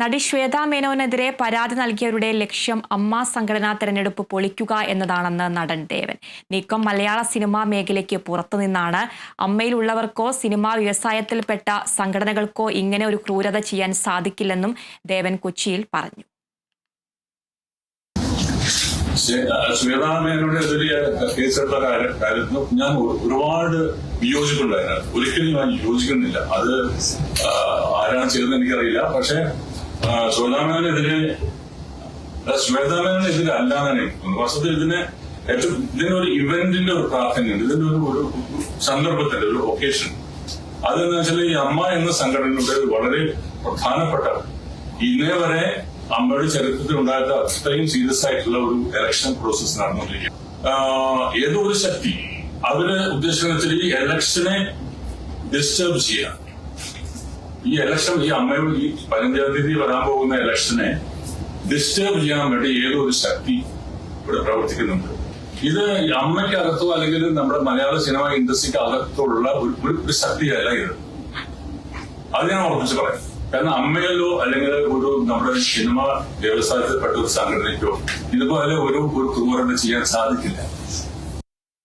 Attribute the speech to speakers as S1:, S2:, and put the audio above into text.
S1: നടി ശ്വേതാ മേനോനെതിരെ പരാതി നൽകിയവരുടെ ലക്ഷ്യം അമ്മ സംഘടനാ തെരഞ്ഞെടുപ്പ് പൊളിക്കുക എന്നതാണെന്ന് നടൻ ദേവൻ. നീക്കം മലയാള സിനിമാ മേഖലയ്ക്ക് പുറത്തുനിന്നാണ്. അമ്മയിലുള്ളവർക്കോ സിനിമാ വ്യവസായത്തിൽപ്പെട്ട സംഘടനകൾക്കോ ഇങ്ങനെ ഒരു ക്രൂരത ചെയ്യാൻ സാധിക്കില്ലെന്നും ദേവൻ കൊച്ചിയിൽ പറഞ്ഞു.
S2: ശ്വേതാമേനോട് എതിരെ കേസെടുത്ത കാര്യം കാര്യത്തിൽ ഞാൻ ഒരു- ഒരുപാട് വിയോജിപ്പുണ്ടായിരുന്നു ഒരിക്കലും ഞാൻ യോജിക്കുന്നില്ല. അത് ആരാണ് ചെയ്തതെന്ന് എനിക്കറിയില്ല. പക്ഷെ ശ്വേതാമേനെതിരെ ശ്വേതാമേനെതിരെ അല്ലാതെ എനിക്ക് തോന്നുന്നു വസ്തുത്തിൽ ഇതിന് ഏറ്റവും ഇതിനൊരു ഇവന്റിന്റെ ഒരു പ്രാധാന്യമുണ്ട് ഇതിന്റെ ഒരു ഒരു സന്ദർഭത്തിന്റെ ഒരു ഒക്കേഷൻ അതെന്ന് വെച്ചാൽ ഈ അമ്മ എന്ന സംഘടനയുടെ വളരെ പ്രധാനപ്പെട്ട ഇന്നേ വരെ അമ്മയുടെ ചരിത്രത്തിൽ ഉണ്ടായത് അത്രയും സീരിയസ് ആയിട്ടുള്ള ഒരു ഇലക്ഷൻ പ്രോസസ് നടന്നുകൊണ്ടിരിക്കുക ഏതോ ഒരു ശക്തി അവർ ഉദ്ദേശിക്കുന്ന വെച്ചാൽ ഈ ഇലക്ഷനെ ഡിസ്റ്റർബ് ചെയ്യാം ഈ ഇലക്ഷൻ ഈ അമ്മയുടെ ഈ പതിനഞ്ചാം തീയതി വരാൻ പോകുന്ന ഇലക്ഷനെ ഡിസ്റ്റർബ് ചെയ്യാൻ വേണ്ടി ഏതോ ഒരു ശക്തി ഇവിടെ പ്രവർത്തിക്കുന്നുണ്ട്. ഇത് അമ്മയ്ക്ക് അമ്മയ്ക്കകത്തോ അല്ലെങ്കിൽ നമ്മുടെ മലയാള സിനിമ ഇൻഡസ്ട്രിക്ക് അകത്തുള്ള ഒരു ശക്തിയല്ല ഇത്. അത് ഞാൻ ഉറപ്പിച്ച് പറയാം. കാരണം അമ്മയിലോ അല്ലെങ്കിൽ ഒരു നമ്മുടെ സിനിമ വ്യവസായത്തിൽപ്പെട്ട ഒരു സംഘടനയ്ക്കോ ഇതുപോലെ ഒരു ഒരു ക്രൂരത ചെയ്യാൻ സാധിക്കില്ല.